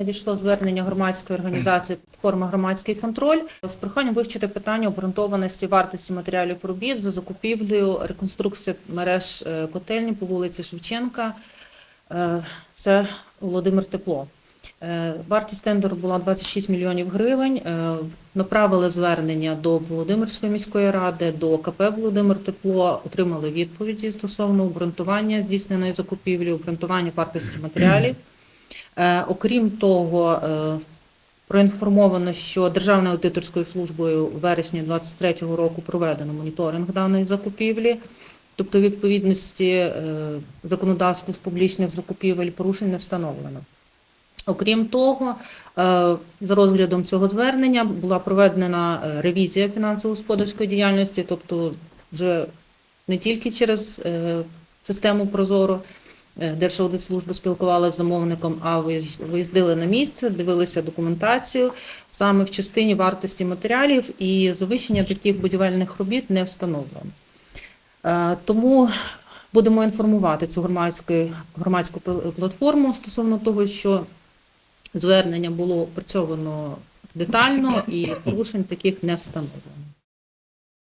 Надійшло звернення громадської організації платформа громадський контроль з проханням вивчити питання обґрунтованості вартості матеріалів робіт за закупівлею реконструкції мереж е, котельні по вулиці Шевченка. Е, Це Володимир Тепло. Е, Вартість тендеру була 26 мільйонів гривень. Направили звернення до Володимирської міської ради, до КП Володимир Тепло, отримали відповіді стосовно обґрунтування здійсненої закупівлі, обґрунтування вартості матеріалів. Е, Окрім того, е, проінформовано, що Державною аудиторською службою у вересні 2023 року проведено моніторинг даної закупівлі, тобто відповідності е, законодавству з публічних закупівель порушень не встановлено. Окрім того, за розглядом цього звернення була проведена ревізія фінансово-господарської діяльності, тобто вже не тільки через систему Прозоро, Держаудитслужба спілкувалася з замовником, а виїж- виїздили на місце, дивилися документацію саме в частині вартості матеріалів і завищення таких будівельних робіт не встановлено. Е, Тому будемо інформувати цю громадську, громадську пл- платформу стосовно того, що звернення було опрацьовано детально і порушень таких не встановлено.